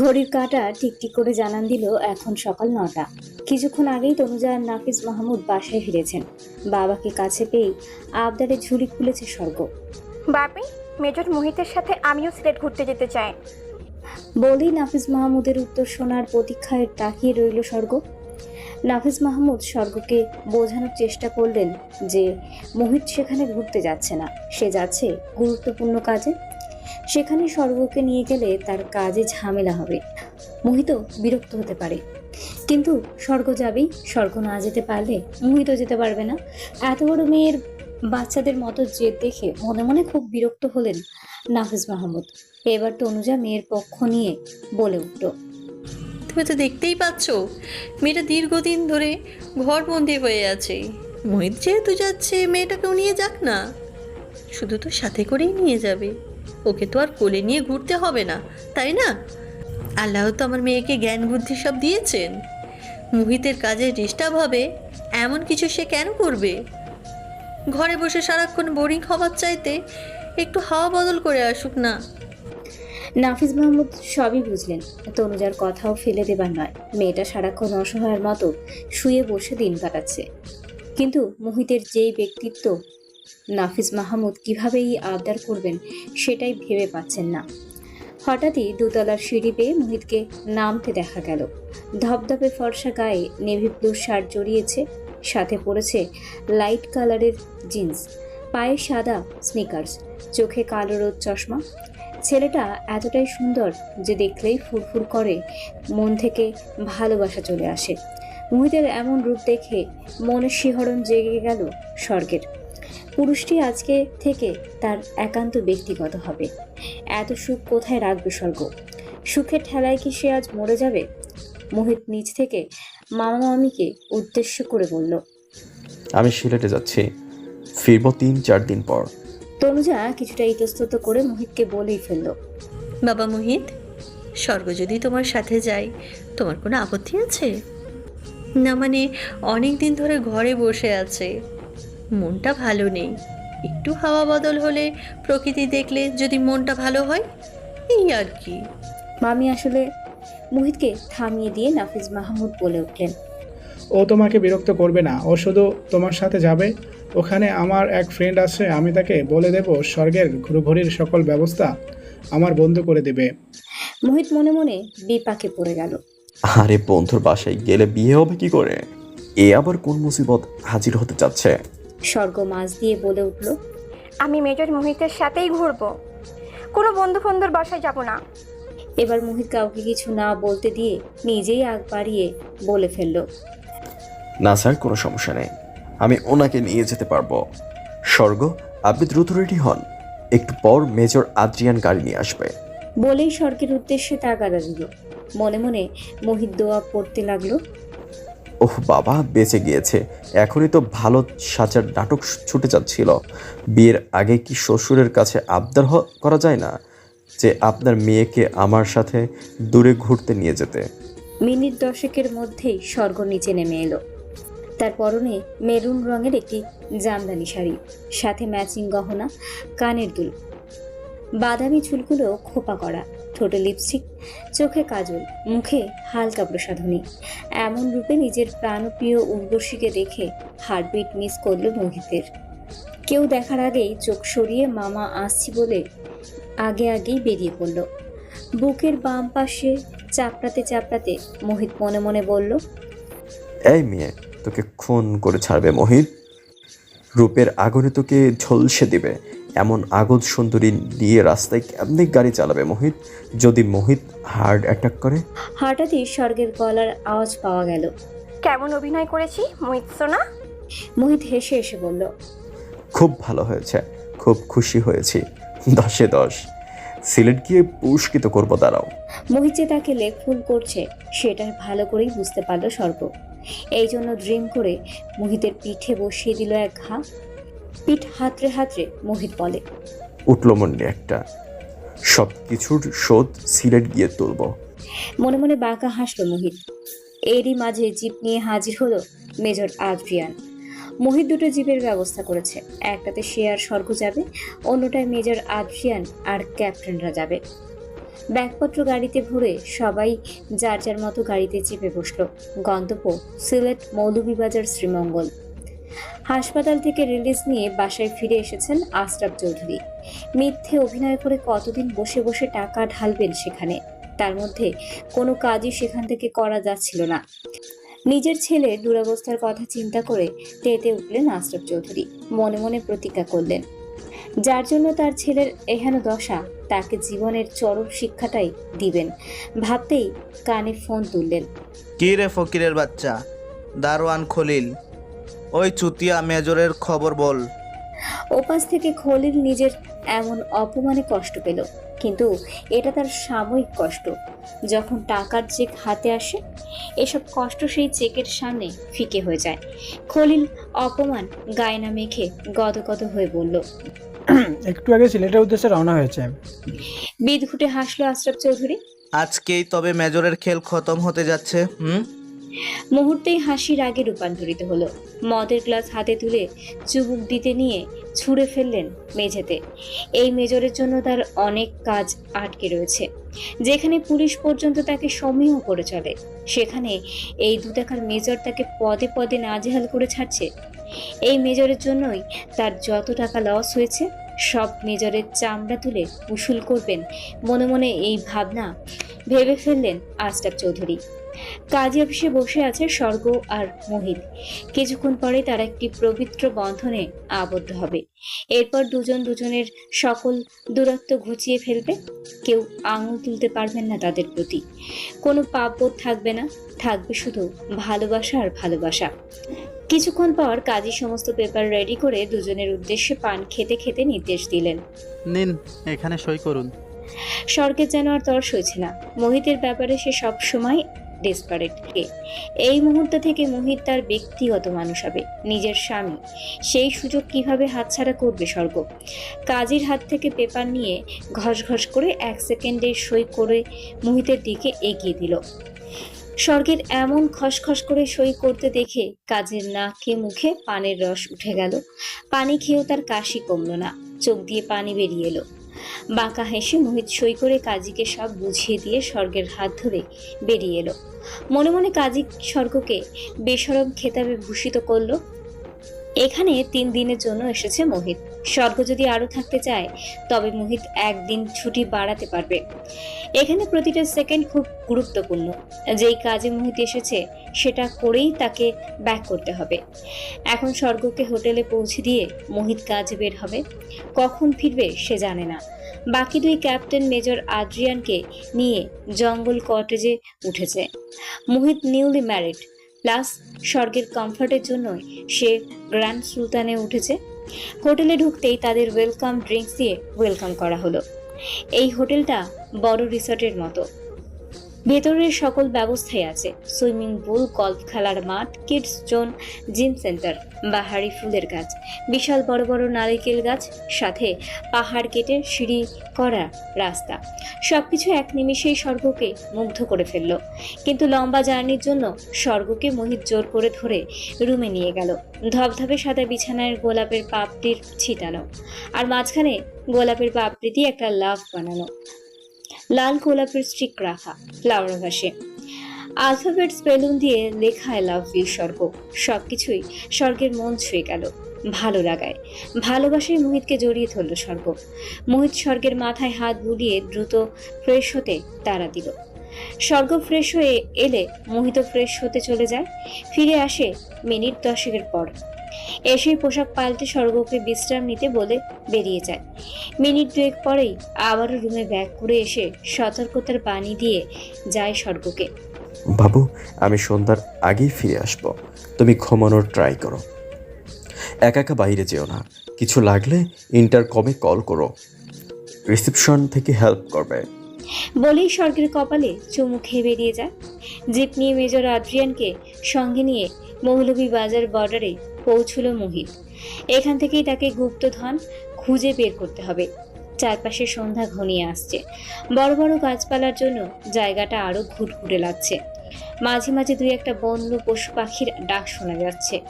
ঘড়ির কাঁটা টিকটিক করে জানান দিল এখন সকাল নটা। কিছুক্ষণ আগেই তনুজা আর নাফিস মাহমুদ বাসায় ফিরেছেন। বাবাকে কাছে পেয়েই আবদারে ঝুলি খুলেছে স্বর্গ। বাপি মেজর মোহিতের সাথে আমিও সিলেট ঘুরতে যেতে চাই। বলেই নাফিস মাহমুদের উত্তর শোনার প্রতীক্ষায় তাকিয়ে রইল স্বর্গ। নাফিস মাহমুদ স্বর্গকে বোঝানোর চেষ্টা করলেন যে মোহিত সেখানে ঘুরতে যাচ্ছে না। সে যাচ্ছে গুরুত্বপূর্ণ কাজে। সেখানে স্বর্গকে নিয়ে গেলে তার কাজে ঝামেলা হবে। মোহিত বিরক্ত হতে পারে। কিন্তু স্বর্গ যাবেই, স্বর্গ না যেতে পারলে মোহিত যেতে পারবে না। এত বড় মেয়ের বাচ্চাদের মতো জেদ দেখে মনে মনে খুব বিরক্ত হলেন নাফিজ মাহমুদ। এবার তনুজা মেয়ের পক্ষ নিয়ে বলে উঠল, তুমি তো দেখতেই পাচ্ছ, মেয়েটা দীর্ঘদিন ধরে ঘরবন্দি হয়ে আছে। মোহিত যেহেতু যাচ্ছে, মেয়েটাকেও নিয়ে যাক না। শুধু তো সাথে করেই নিয়ে যাবে। ওকে তো আর কোলে নিয়ে ঘুরতে হবে না, তাই না? আল্লাহ তো আমার মেয়েকে জ্ঞান, বুদ্ধি সব দিয়েছেন। মুহিতের কাজে ডিস্টার্ব হবে, এমন কিছু সে কেন করবে? ঘরে বসে সারাক্ষণ বোরিং হবার চাইতে একটু হাওয়া বদল করে আসুক না। নাফিস মাহমুদ সবই বুঝলেন, তনুজার কথাও ফেলে দেবার নয়। মেয়েটা সারাক্ষণ অসহায়ের মতো শুয়ে বসে দিন কাটাচ্ছে। কিন্তু মোহিতের যেই ব্যক্তিত্ব নাফিস মাহমুদ কিভাবেই আবদার করবেন সেটাই ভেবে পাচ্ছেন না। হঠাৎই দোতলার সিঁড়ি পেয়ে মোহিতকে নামতে দেখা গেল। ধপধপে ফর্সা গায়ে নেভি ব্লু শার্ট জড়িয়েছে, সাথে পড়েছে লাইট কালারের জিন্স, পায়ে সাদা স্নিকার্স, চোখে কালো রোদ চশমা। ছেলেটা এতটাই সুন্দর যে দেখলেই ফুরফুর করে, মন থেকে ভালোবাসা চলে আসে। মোহিতের এমন রূপ দেখে মনের শিহরণ জেগে গেল স্বর্গের। পুরুষটি আজকে থেকে তার একান্ত ব্যক্তিগত হবে। এত সুখ কোথায় রাখবে স্বর্গ? সুখের ঠেলায় কি সে আজ মরে যাবে? মোহিত নিজ থেকে মামা মামিকে উদ্দেশ্য করে বলল আমি সিলেটে যাচ্ছি। ফিরবো তিন চার দিন পর। তনুজা কিছুটা ইতস্তত করে মোহিতকে বলেই ফেলল বাবা মোহিত স্বর্গ যদি তোমার সাথে যায় তোমার কোনো আপত্তি আছে? না মানে অনেক দিন ধরে ঘরে বসে আছে। মনটা ভালো নেই। একটু হাওয়া বদল হলে প্রকৃতি দেখলে যদি মনটা ভালো হয় এই আর কি। মামি আসলে মোহিতকে থামিয়ে দিয়ে নাফিজ মাহমুদ বলে উঠলেন। ও তোমাকে বিরক্ত করবে না ও শুধু তোমার সাথে যাবে। ওখানে আমার এক ফ্রেন্ড আছে আমি তাকে বলে দেব স্বর্গের ঘুরোঘুরির সকল ব্যবস্থা আমার বন্ধু করে দেবে। মোহিত মনে মনে বিপাকে পড়ে গেল। আরে বন্ধুর বাসায় গেলে বিয়ে হবে কি করে? এ আবার কোন মুসিবত হাজির হতে যাচ্ছে স্বর্গ মাছ দিয়ে বলে উঠল আমি মেজর মোহিতের সাথেই ঘুরবো। কোনো বন্ধু বন্ধুর বাসায় যাব না। এবার মোহিত কাউকে কিছু না বলতে দিয়ে নিজেই আগ বাড়িয়ে বলে ফেলল না স্যার কোনো সমস্যা নেই। আমি ওনাকে নিয়ে যেতে পারব। স্বর্গ আপনি দ্রুত রেডি হন। একটু পর মেজর আদ্রিয়ান গাড়ি নিয়ে আসবে। বলেই স্বর্গের উদ্দেশ্যে তাগাদা দিল। মনে মনে মোহিত দোয়া পড়তে লাগল ওহ বাবা, বেঁচে গিয়েছে। এখনই তো ভালো সাজার নাটক ছুটে যাচ্ছিল। বিয়ের আগে কি শ্বশুরের কাছে আবদার করা যায় না? যে আপনার মেয়েকে আমার সাথে দূরে ঘুরতে নিয়ে যেতে। মিনিট দশেকের মধ্যেই স্বর্গ নিচে নেমে এলো। তার পরনে মেরুন রঙের একটি জামদানি শাড়ি, সাথে ম্যাচিং গহনা, কানের দুল। বাদামি চুলগুলো খোপা করা। ঠোঁটে লিপস্টিক চোখে কাজল, মুখে হালকা প্রসাধনী। এমন রূপে নিজের প্রাণপ্রিয় উর্বশীকে দেখে হার্টবিট মিস করল মোহিতের। কেউ দেখার আগেই চোখ সরিয়ে মামা আসছি বলে আগে আগেই বেরিয়ে পড়ল। বুকের বাম পাশে চাপড়াতে চাপড়াতে মোহিত মনে মনে বলল, এই মেয়ে, তোকে খুন করে ছাড়বে মোহিত। রূপের আগুনে তোকে ঝলসে দিবে। এমন আগদ সুন্দরী নিয়ে রাস্তায় কেমনি গাড়ি চালাবে মোহিত? যদি মোহিত হার্ট অ্যাটাক করে? হঠাৎই স্বর্গের গলার আওয়াজ পাওয়া গেল। কেমন অভিনয় করেছি মোহিত সোনা? মোহিত হেসে এসে বলল খুব ভালো হয়েছে খুব খুশি হয়েছি। দশে দশ। সিলেট গিয়ে পুরস্কৃত করব দাঁড়াও। মোহিত যে তাকে লেগ ফুল করছে সেটা ভালো করেই বুঝতে পারল স্বর্গ। এই জন্য ড্রিম করে মোহিতের পিঠে বসিয়ে দিল এক ঘা। পিঠ হাতড়ে হাতড়ে মোহিত বলে। উঠল মন্ডে একটা। সব কিছুর শোধ সিলেট গিয়ে তুলব। মনে মনে বাঁকা হাসলো মোহিত। এরই মাঝে জিপ নিয়ে হাজির হলো মেজর আদ্রিয়ান। মোহিত দুটো জিপের ব্যবস্থা করেছে। একটাতে সে আর স্বর্গ যাবে অন্যটায় মেজর আদ্রিয়ান আর ক্যাপ্টেনরা যাবে। ব্যাগপত্র গাড়িতে ভরে সবাই যার যার মতো গাড়িতে চেপে বসল। গন্তব্য সিলেট মৌলভীবাজার শ্রীমঙ্গল। হাসপাতাল থেকে রিলিজ নিয়ে বাসায় ফিরে এসেছেন আশরাফ চৌধুরী। মিথ্যে অভিনয় করে কতদিন বসে বসে টাকা ঢালবেন সেখানে? তার মধ্যে কোনো কাজই সেখান থেকে করা যাচ্ছিল না। নিজের ছেলের দুরবস্থার কথা চিন্তা করে তেতে উঠলেন আশরাফ চৌধুরী। মনে মনে প্রতিজ্ঞা করলেন। যার জন্য তার ছেলের এহেন দশা তাকে জীবনের চরম শিক্ষাটাই দিবেন। ভাবতেই কানে ফোন তুললেন। কি রে ফকিরের বাচ্চা? দারোয়ান খলিল ওই চুতিয়া মেজরের খবর বল। ওপাশ থেকে খলিল নিজের এমন অপমানে কষ্ট পেল কিন্তু এটা তার সাময়িক কষ্ট। যখন টাকার চেক হাতে আসে এসব কষ্ট সেই চেকের সামনে ফিকে হয়ে যায়। খলিল অপমান গায়না মেখে গদগদ হয়ে বলল একটু আগে সিলেটের উদ্দেশ্যে রওনা হয়েছে। বিদঘুটে হাসলো আশরাফ চৌধুরী। আজকেই তবে মেজরের খেল খতম হতে যাচ্ছে হুম? মুহূর্তেই হাসির আগে রূপান্তরিত হলো। মদের গ্লাস হাতে তুলে চুবুক দিতে নিয়ে ছুঁড়ে ফেললেন মেঝেতে। এই মেজরের জন্য তার অনেক কাজ আটকে রয়েছে, যেখানে পুলিশ পর্যন্ত তাকে সমীহ করে চলে। সেখানে এই দু টাকার মেজর তাকে পদে পদে নাজেহাল করে ছাড়ছে। এই মেজরের জন্যই তার যত টাকা লস হয়েছে, সব মেজরের চামড়া তুলে উসুল করবেন। মনে মনে এই ভাবনা ভেবে ফেললেন আশরাফ চৌধুরী। কাজী অফিসে বসে আছে স্বর্গ আর মোহিত। কিছুক্ষণ পরে তারা একটি পবিত্র বন্ধনে আবদ্ধ হবে। এরপর দুজন দুজনের সকল দূরত্ব ঘুচিয়ে ফেলবে। কেউ আঙুল তুলতে পারবেন না তাদের প্রতি। কোনো পাপবোধ থাকবে না। থাকবে শুধু ভালোবাসা আর ভালোবাসা। কিছুক্ষণ পর কাজী সমস্ত পেপার রেডি করে দুজনের উদ্দেশ্যে পান খেতে খেতে নির্দেশ দিলেন। নিন, এখানে সই করুন। স্বর্গের যেন আর তর সইছে না। মোহিতের ব্যাপারে সে সব সময় ডেসপারেট এই মুহূর্ত থেকে মোহিত তার ব্যক্তিগত মানুষ হবে, নিজের স্বামী। সেই সুযোগ কীভাবে হাতছাড়া করবে স্বর্গ? কাজীর হাত থেকে পেপার নিয়ে ঘস ঘস করে এক সেকেন্ডে সই করে মোহিতের দিকে এগিয়ে দিল। স্বর্গের এমন খসখস করে সই করতে দেখে কাজের নাকে মুখে পানের রস উঠে গেল। পানি খেয়েও তার কাশি কমলো না। চোখ দিয়ে পানি বেরিয়ে এলো। বাঁকা হেসে মোহিত সই করে কাজীকে সব বুঝিয়ে দিয়ে স্বর্গের হাত ধরে বেরিয়ে এলো। মনে মনে কাজী স্বর্গকে বেসরম খেতাবে ভূষিত করল। এখানে তিন দিনের জন্য এসেছে মোহিত। স্বর্গ যদি আরও থাকতে চায়, তবে মোহিত একদিন ছুটি বাড়াতে পারবে। এখানে প্রতিটা সেকেন্ড খুব গুরুত্বপূর্ণ। যেই কাজে মোহিত এসেছে, সেটা করেই তাকে ব্যাক করতে হবে। এখন স্বর্গকে হোটেলে পৌঁছে দিয়ে মোহিত কাজে বের হবে। কখন ফিরবে সে জানে না। বাকি দুই ক্যাপ্টেন মেজর আদ্রিয়ানকে নিয়ে জঙ্গল কটেজে উঠেছে। মোহিত নিউলি ম্যারিড প্লাস স্বর্গের কমফর্টের জন্যই সে গ্র্যান্ড সুলতানে উঠেছে। হোটেলে ঢুকতেই তাদের ওয়েলকাম ড্রিঙ্কস দিয়ে ওয়েলকাম করা হলো। এই হোটেলটা বড় রিসর্টের মতো। ভেতরের সকল ব্যবস্থাই আছে। সুইমিং পুল গল্ফ খেলার মাঠ, কিডস জোন, জিম সেন্টার, বাহারি ফুলের গাছ, বিশাল বড় বড় নারিকেল গাছ, সাথে পাহাড় কেটে সিঁড়ি করা রাস্তা। সবকিছু এক নিমিষেই স্বর্গকে মুগ্ধ করে ফেলল। কিন্তু লম্বা জার্নির জন্য স্বর্গকে মোহিত জোর করে ধরে রুমে নিয়ে গেল। ধবধবে সাদা বিছানায় গোলাপের পাপড়ির ছিটানো। আর মাঝখানে গোলাপের পাপড়ি দিয়ে একটা লাভ বানানো। লাল গোলাপের স্টিক রাখা ফ্লাওয়ার ভাসে আলফাবেট স্পেলুন দিয়ে লেখা আই লাভ ইউ স্বর্গ। সবকিছুই স্বর্গের মন ছুঁয়ে গেল, ভালো লাগায়। ভালোবাসায় মোহিতকে জড়িয়ে ধরল স্বর্গ। মোহিত স্বর্গের মাথায় হাত বুলিয়ে দ্রুত ফ্রেশ হতে তাড়া দিল। স্বর্গ ফ্রেশ হয়ে এলে মোহিত ফ্রেশ হতে চলে যায়, ফিরে আসে মিনিট দশেকের পর। এসেই পোশাক পাল্টে স্বর্গকে বিশ্রাম নিতে বলে বেরিয়ে যায়। মিনিট দুয়েক পরেই আবারও রুমে ব্যাক করে এসে সতর্কতার বাণী দিয়ে যায় স্বর্গকে। বাবু আমি সন্ধ্যার আগেই ফিরে আসব। তুমি ঘুমানোর ট্রাই করো। একা একা বাইরে যেও না। কিছু লাগলে ইন্টারকমে কল করো। রিসেপশন থেকে হেল্প করবে। বলেই স্বর্গের কপালে চুমু খেয়ে বেরিয়ে যায়। জিপ নিয়ে মেজর আদ্রিয়ানকে সঙ্গে নিয়ে মৌলভী বাজার বর্ডারে পৌঁছলো মোহিত এখান থেকেই তাকে গুপ্তধন খুঁজে বের করতে হবে। চারপাশে সন্ধ্যা ঘনিয়ে আসছে। বড় বড় গাছপালার জন্য জায়গাটা আরও ঘুরঘুরে লাগছে। মাঝে মাঝে দুই একটা বন্য পশু পাখির ডাক শোনা যাচ্ছে।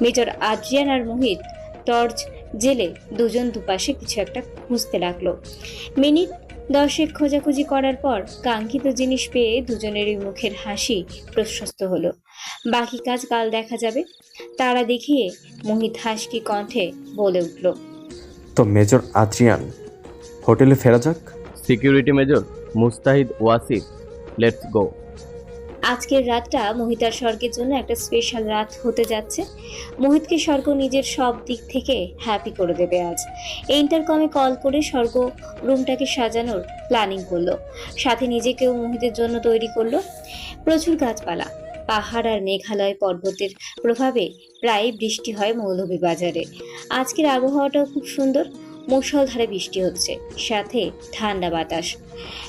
মেজর আদ্রিয়ান আর মোহিত টর্চ জেলে দুজন দুপাশে কিছু একটা খুঁজতে লাগল। মিনিট দশেক খোঁজাখুঁজি করার পর কাঙ্ক্ষিত জিনিস পেয়ে দুজনেরই মুখের হাসি প্রশস্ত হলো। বাকি কাজ কাল দেখা যাবে। তারা দেখিয়ে মোহিত হাসকি কণ্ঠে বলে উঠল তো মেজর আদ্রিয়ান হোটেলে ফেরা যাক? Security major Mustahid Wasif let's go. আজকের রাতটা মোহিতার স্বর্গের জন্য একটা স্পেশাল রাত হতে যাচ্ছে। মোহিতকে স্বর্গ নিজের সব দিক থেকে হ্যাপি করে দেবে আজ। ইন্টারকমে কল করে স্বর্গ রুমটাকে সাজানোর প্ল্যানিং করল। সাথে নিজেকেও মোহিতের জন্য তৈরি করল প্রচুর গাছপালা। পাহাড় আর মেঘালয় পর্বতের প্রভাবে প্রায় বৃষ্টি হয় মৌলভীবাজারে। আজকের আবহাওয়াটাও খুব সুন্দর, মুষলধারে বৃষ্টি হচ্ছে, সাথে ঠান্ডা বাতাস।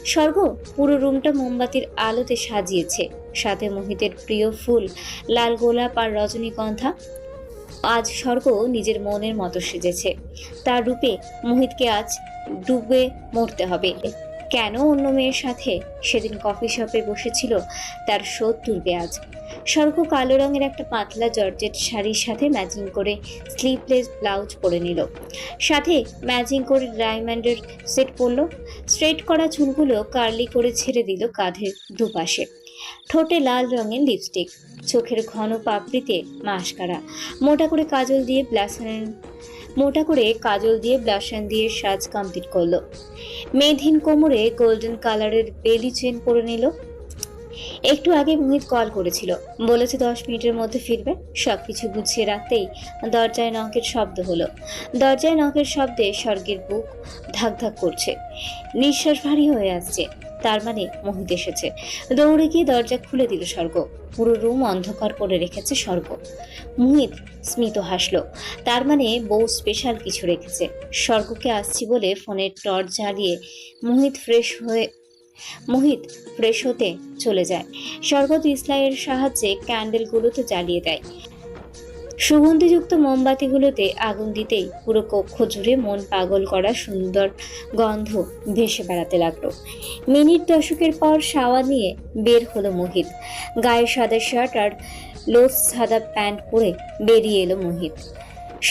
স্বর্গ পুরো রুমটা মোমবাতির আলোতে সাজিয়েছে, সাথে মোহিতের প্রিয় ফুল, লাল গোলাপ আর রজনীগন্ধা। আজ স্বর্গ নিজের মনের মতো সেজেছে, তার রূপে মোহিতকে আজ ডুবে মরতে হবে। কেন অন্য মেয়ের সাথে? সেদিন কফি শপে বসেছিল, তার শোধ তুলবে আজ। স্বর্গ কালো রঙের একটা পাতলা জর্জেট শাড়ির সাথে ম্যাচিং করে স্লিভলেস ব্লাউজ পরে নিল। সাথে ম্যাচিং করে ডায়মন্ডের সেট পরলো। স্ট্রেট করা চুলগুলো কার্লি করে ছেড়ে দিল কাঁধের দুপাশে। ঠোঁটে লাল রঙের লিপস্টিক চোখের ঘন পাপড়িতে মাস্কারা। মোটা করে কাজল দিয়ে ব্লাসান মোটা করে কাজল দিয়ে ব্লাসান দিয়ে সাজ কমপ্লিট করল। মেধিন কোমরে গোল্ডেন কালারের বেলি চেন পরে নিল। একটু আগে মোহিত কল করেছিল। বলেছে দশ মিনিটের মধ্যে ফিরবে। সব কিছু গুছিয়ে রাখতেই দরজায় নখের শব্দ হলো। দরজায় নখের শব্দে স্বর্গের বুক ধাক ধাক করছে। নিঃশ্বাস ভারী হয়ে আসছে। তার মানে মোহিত এসেছে। দৌড়ে গিয়ে দরজা খুলে দিল স্বর্গ। পুরো রুম অন্ধকার করে রেখেছে স্বর্গ। মোহিত স্মিত হাসলো। তার মানে বউ স্পেশাল কিছু রেখেছে। স্বর্গকে আসছি বলে ফোনের টর্চ জ্বালিয়ে মোহিত ফ্রেশ হয়ে, মোহিত ফ্রেশ হতে চলে যায়। স্বর্গ ইসলাইয়ের সাহায্যে ক্যান্ডেলগুলোতে জ্বালিয়ে দেয়। সুগন্ধিযুক্ত মোমবাতিগুলোতে আগুন দিতেই পুরো কক্ষ জুড়ে মন পাগল করা সুন্দর গন্ধ ভেসে বেড়াতে লাগল। মিনিট দশকের পর শাওয়া নিয়ে বের হলো মোহিত। গায়ে সাদা শার্ট আর লোস সাদা প্যান্ট পরে বেরিয়ে এলো মোহিত।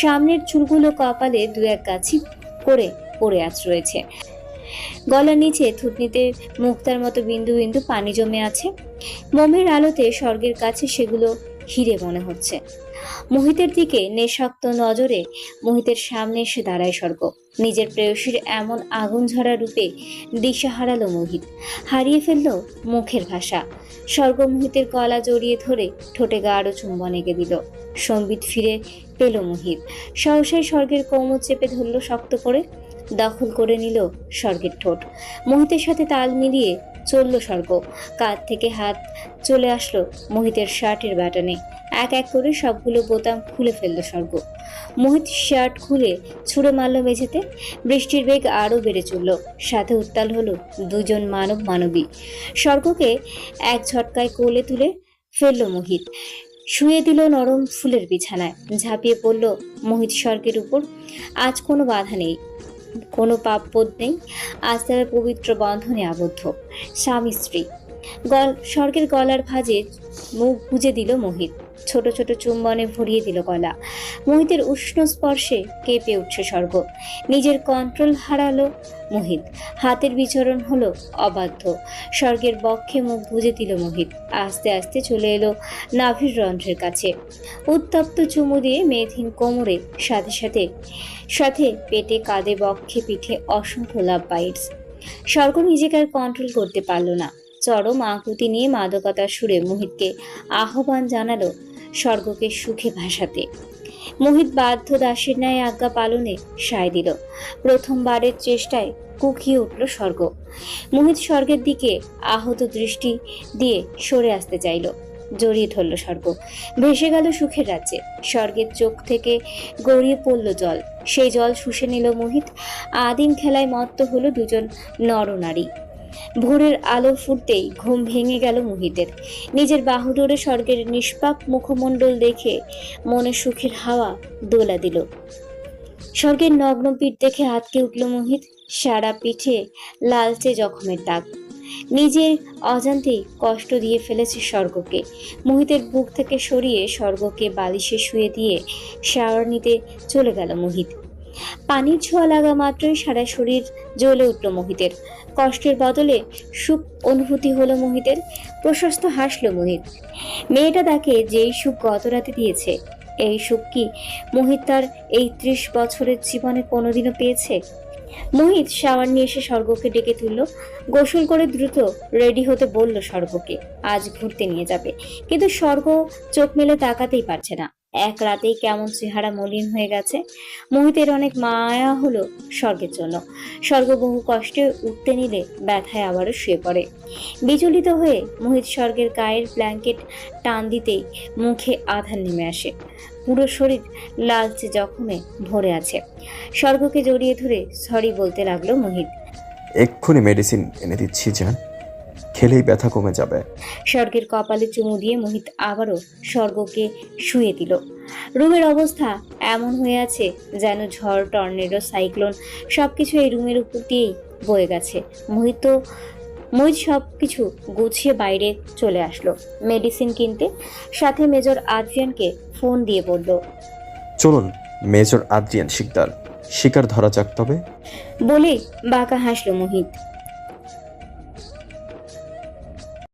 সামনের চুলগুলো কপালে দু এক গাছি করে পড়ে আছ রয়েছে। গলার নিচে থুতনিতে মুক্তার মতো বিন্দু বিন্দু পানি জমে আছে। মোমের আলোতে স্বর্গের কাছে সেগুলো হিরে মনে হচ্ছে। মোহিতের দিকে নেশাক্ত নজরে মোহিতের সামনে এসে দাঁড়ায় স্বর্গ। নিজের প্রেয়সীর এমন আগুন ঝরা রূপে দিশা হারালো মোহিত। হারিয়ে ফেলল মুখের ভাষা। স্বর্গ মোহিতের গলা জড়িয়ে ধরে ঠোঁটে গাঢ় চুম্বন এঁকে দিল। সম্বিত ফিরে পেল মোহিত। সহসাই স্বর্গের কোমর চেপে ধরল শক্ত করে, দখল করে নিল স্বর্গের ঠোঁট। মোহিতের সাথে তাল মিলিয়ে চলল স্বর্গ। কাঁধ থেকে হাত চলে আসলো মোহিতের শার্টের ব্যাটনে। এক এক করে সবগুলো বোতাম খুলে ফেলল স্বর্গ। মোহিত শার্ট খুলে ছুঁড়ে মারল মেঝেতে। বৃষ্টির বেগ আরও বেড়ে চলল। সাথে উত্তাল হলো দুজন মানব মানবী। স্বর্গকে এক ঝটকায় কোলে তুলে ফেলল মোহিত। শুয়ে দিল নরম ফুলের বিছানায়। ঝাঁপিয়ে পড়ল মোহিত স্বর্গের উপর। আজ কোনো বাধা নেই। কোনো পাপবোধ নেই। আজ তারা পবিত্র বন্ধনে আবদ্ধ। স্বামী স্ত্রী। গল স্বর্গের গলার ভাঁজে মুখ বুঝে দিল মোহিত। ছোট ছোট চুম্বনে ভরিয়ে দিল গলা মোহিতের উষ্ণ স্পর্শে কেঁপে উঠছে স্বর্গ। নিজের কন্ট্রোল হারালো মোহিত। হাতের বিচরণ হলো অবাধ্য। স্বর্গের বক্ষে মুখ গুজে দিল মোহিত। আস্তে আস্তে চলে এলো নাভির রন্ধ্রের কাছে। উত্তপ্ত চুমু দিয়ে মেধহীন কোমরে সাথে সাথে সাথে পেটে কাঁধে বক্ষে পিঠে অসংখ্য লাভ বাইটস স্বর্গ নিজেকে আর কন্ট্রোল করতে পারল না। চরম আকুতি নিয়ে মাদকতার সুরে মোহিতকে আহ্বান জানালো স্বর্গকে সুখে ভাসাতে। মোহিত বাধ্য দাসের ন্যায় আজ্ঞা পালনে সায় দিল। প্রথমবারের চেষ্টায় কুকিয়ে উঠল স্বর্গ। মোহিত স্বর্গের দিকে আহত দৃষ্টি দিয়ে সরে আসতে চাইল। জড়িয়ে ধরল স্বর্গ। ভেসে গেল সুখের রাজ্যে। স্বর্গের চোখ থেকে গড়িয়ে পড়ল জল। সেই জল শুষে নিল মোহিত। আদিম খেলায় মত্ত হলো দুজন নরনারী ভোরের আলো ফুটতেই ঘুম ভেঙে গেল মোহিতের। নিজের বাহুডোরে স্বর্গের নিষ্পাপ মুখমণ্ডল দেখে মনে সুখের হাওয়া দোলা দিল। স্বর্গের নগ্ন পিঠ দেখে আটকে উঠল মোহিত সারা পিঠে লালচে জখমের দাগ। নিজের অজান্তেই কষ্ট দিয়ে ফেলেছে স্বর্গকে। মোহিতের বুক থেকে সরিয়ে স্বর্গকে বালিশে শুয়ে দিয়ে শাওয়ার নিতে চলে গেল মোহিত। পানির ছোঁয়া লাগা মাত্রই সারা শরীর জ্বলে উঠল মোহিতের। কষ্টের বদলে সুখ অনুভূতি হলো মোহিতের। প্রশস্ত হাসলো মোহিত মেয়েটা তাকে যেই সুখ গত রাতে দিয়েছে, এই সুখ কি মোহিত তার এই ত্রিশ বছরের জীবনে কোনোদিনও পেয়েছে? মোহিত শাওয়ার নিয়ে এসে স্বর্গকে ডেকে তুলল। গোসল করে দ্রুত রেডি হতে বলল স্বর্গকে, আজ ঘুরতে নিয়ে যাবে। কিন্তু স্বর্গ চোখ মেলে তাকাতেই পারছে না। এক রাতেই কেমন চেহারা মলিন হয়ে গেছে। মোহিতের অনেক মায়া হলো স্বর্গের জন্য। স্বর্গ বহু কষ্টে উঠতে নিলে ব্যথায় আবারও শুয়ে পড়ে। বিচলিত হয়ে মোহিত স্বর্গের গায়ের ব্ল্যাঙ্কেট টান দিতেই মুখে আধার নেমে আসে। পুরো শরীর লালচে জখমে ভরে আছে। স্বর্গকে জড়িয়ে ধরে সরি বলতে লাগল মোহিত। এক্ষুনি মেডিসিন এনে দিচ্ছি যান খেলেই ব্যথা কমে যাবে। স্বর্গের কপালে চুমু দিয়ে মোহিত আবারও স্বর্গকে শুয়ে দিল। রুমের অবস্থা এমন হয়ে আছে যেন ঝড় টর্নেডো সাইক্লোন সবকিছু এই রুমের উপর দিয়েই বয়ে গেছে। মোহিত তো মোহিত সব কিছু গুছিয়ে বাইরে চলে আসলো। মেডিসিন কিনতে সাথে মেজর আদ্রিয়ানকে ফোন দিয়ে বলল চলুন মেজর আদ্রিয়ান শিকদার শিকার ধরা যাক তবে। বলে বাঁকা হাসলো মোহিত।